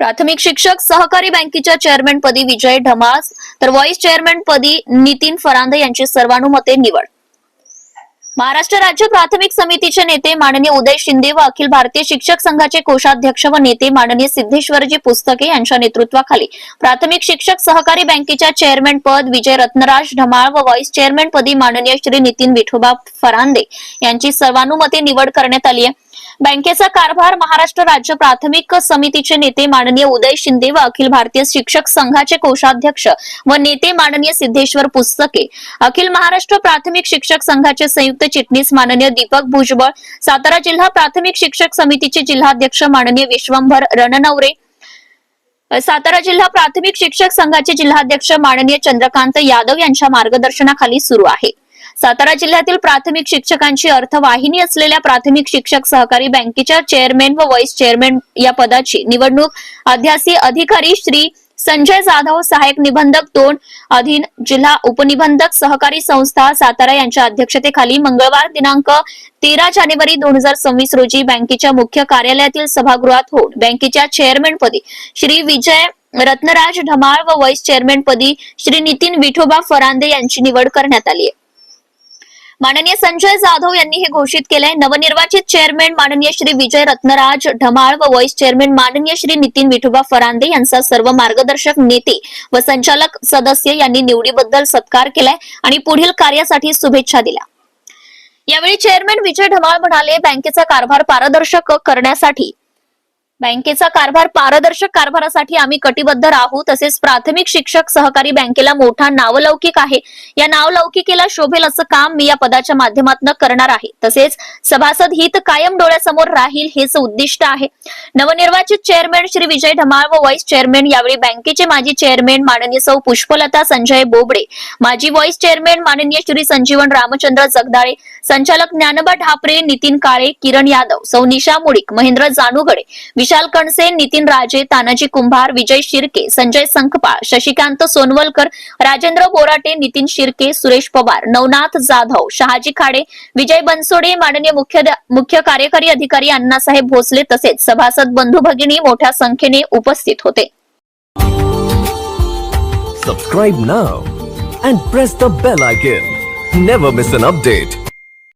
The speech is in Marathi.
प्राथमिक शिक्षक सहकारी बँकेच्या चेअरमॅन पदी विजय ढमास तर व्हाईस चेअरमॅन पदी नितीन फरांदे यांची सर्वानुमते निवड. महाराष्ट्र राज्य प्राथमिक समितीचे नेते माननीय उदय शिंदे व अखिल भारतीय शिक्षक संघाचे कोषाध्यक्ष व नेते माननीय सिद्धेश्वरजी पुस्तके यांच्या नेतृत्वाखाली प्राथमिक शिक्षक सहकारी बँकेच्या चेअरमॅन पद विजय रत्नराज ढमाळ व व्हाईस चेअरमॅन पदी माननीय श्री नितीन विठोबा फरांदे यांची सर्वानुमते निवड करण्यात आली आहे. बँकेचा कारभार महाराष्ट्र राज्य प्राथमिक समितीचे नेते माननीय उदय शिंदे व अखिल भारतीय शिक्षक संघाचे कोषाध्यक्ष व नेते माननीय सिद्धेश्वर पुस्तके. अखिल महाराष्ट्र प्राथमिक शिक्षक संघाचे संयुक्त चिटणीस माननीय दीपक भुजबळ सातारा जिल्हा प्राथमिक शिक्षक समितीचे जिल्हाध्यक्ष माननीय विश्वंभर रणनवरे सातारा जिल्हा प्राथमिक शिक्षक संघाचे जिल्हाध्यक्ष माननीय चंद्रकांत यादव यांच्या मार्गदर्शनाखाली सुरू आहे. सातारा जिल्ह्यातील प्राथमिक शिक्षकांची अर्थवाहिनी असलेल्या प्राथमिक शिक्षक सहकारी बँकेच्या चेअरमॅन व व्हाईस चेअरमॅन या पदाची निवडणूक अध्यासी अधिकारी श्री संजय जाधव सहाय्यक निबंधक दोन अधीन जिल्हा उपनिबंधक सहकारी संस्था सातारा यांच्या अध्यक्षतेखाली मंगळवार दिनांक तेरा जानेवारी दोन हजार सव्वीस रोजी बँकेच्या मुख्य कार्यालयातील सभागृहात होऊन बँकेच्या चेअरमनपदी श्री विजय रत्नराज ढमाळ व व्हाईस चेअरमनपदी श्री नितीन विठोबा फरांदे यांची निवड करण्यात आली आहे. माननीय संजय जाधव यांनी हे घोषित केलंय. नवनिर्वाचित चेअरमॅन माननीय श्री विजय रत्नराज ढमाळ व व्हाईस चेअरमॅन माननीय श्री नितीन विठोबा फरांदे यांचा सर्व मार्गदर्शक नेते व संचालक सदस्य यांनी निवडीबद्दल सत्कार केलाय आणि पुढील कार्यासाठी शुभेच्छा दिल्या. यावेळी चेअरमॅन विजय ढमाळ म्हणाले बँकेचा कारभार पारदर्शक करण्यासाठी बँकेचा कारभार पारदर्शक कारभारासाठी आम्ही कटिबद्ध राहू तसेच प्राथमिक शिक्षक सहकारी बँकेला मोठा नावलौकिक आहे. या नावलौकिकेला शोभेल असं काम मी या पदाच्या माध्यमातून करणार आहे. तसेच सभासद हित कायम डोळ्यासमोर राहील हेच उद्दिष्ट आहे. नवनिर्वाचित चेअरमॅन श्री विजय ढमाळ व व्हाईस चेअरमॅन यावेळी बँकेचे माजी चेअरमॅन माननीय सौ पुष्पलता संजय बोबडे माजी व्हाईस चेअरमॅन माननीय श्री संजीवन रामचंद्र जगदाळे संचालक ज्ञानबा ढापरे नितीन काळे किरण यादव सौ निशा मुळीक महेंद्र जानुगडे विशाल कणसे नितीन राजे तानाजी कुंभार विजय शिर्के संजय संखपा शशिकांत सोनवलकर राजेंद्र बोराटे नितीन शिर्के सुरेश पवार नवनाथ जाधव शहाजी खाडे विजय बनसोडे माननीय मुख्य मुख्य कार्यकारी अधिकारी अण्णासाहेब भोसले तसेच सभासद बंधू भगिनी मोठ्या संख्येने उपस्थित होते. Subscribe now and press the bell icon never miss an update